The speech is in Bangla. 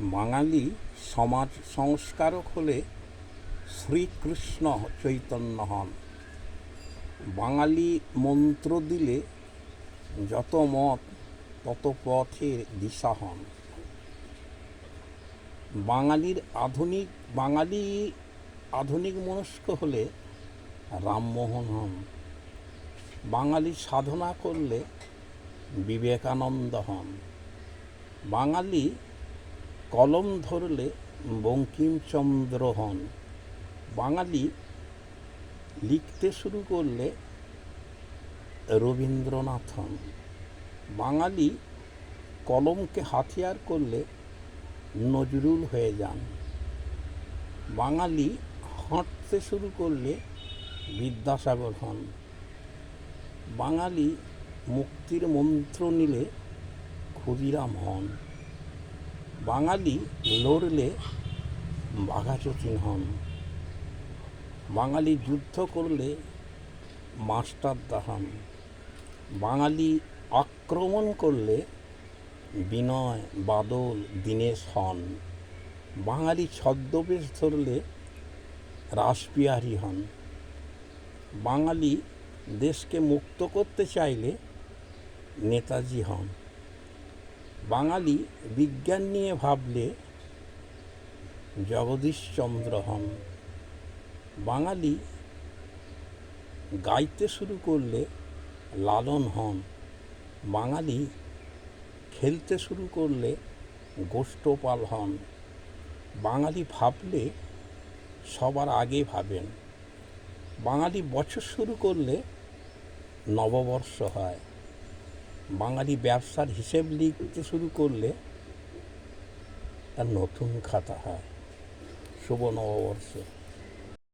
বাঙালি সমাজ সংস্কারক হলে শ্রীকৃষ্ণ চৈতন্য হন। বাঙালি মন্ত্র দিলে যত মত, তত পথের দিশা হন। বাঙালির আধুনিক, বাঙালি আধুনিক মনস্ক হলে রামমোহন হন। বাঙালি সাধনা করলে বিবেকানন্দ হন। বাঙালি কলম ধরলে বঙ্কিমচন্দ্র হন। বাঙালি লিখতে শুরু করলে রবীন্দ্রনাথ হন। বাঙালি কলমকে হাতিয়ার করলে নজরুল হয়ে যান। বাঙালি হাঁটতে শুরু করলে বিদ্যাসাগর হন। বাঙালি মুক্তির মন্ত্র নিলে ক্ষুদিরাম হন। বাঙালি লড়লে বাঘাযতীন হন বাঙালি যুদ্ধ করলে মাস্টারদা হন বাঙালি আক্রমণ করলে বিনয়, বাদল, দীনেশ হন। বাঙালি ছদ্মবেশ ধরলে রাসবিহারী হন। বাঙালি দেশকে মুক্ত করতে চাইলে নেতাজি হন। বাঙালি বিজ্ঞান নিয়ে ভাবলে জগদীশচন্দ্র হন। বাঙালি গাইতে শুরু করলে লালন হন। বাঙালি খেলতে শুরু করলে গোষ্ঠপাল হন। বাঙালি ভাবলে সবার আগে ভাবেন। বাঙালি বছর শুরু করলে নববর্ষ হয়। বাঙালি ব্যবসার হিসেব লিখতে শুরু করলে তার নতুন খাতা হয়। শুভ নববর্ষ।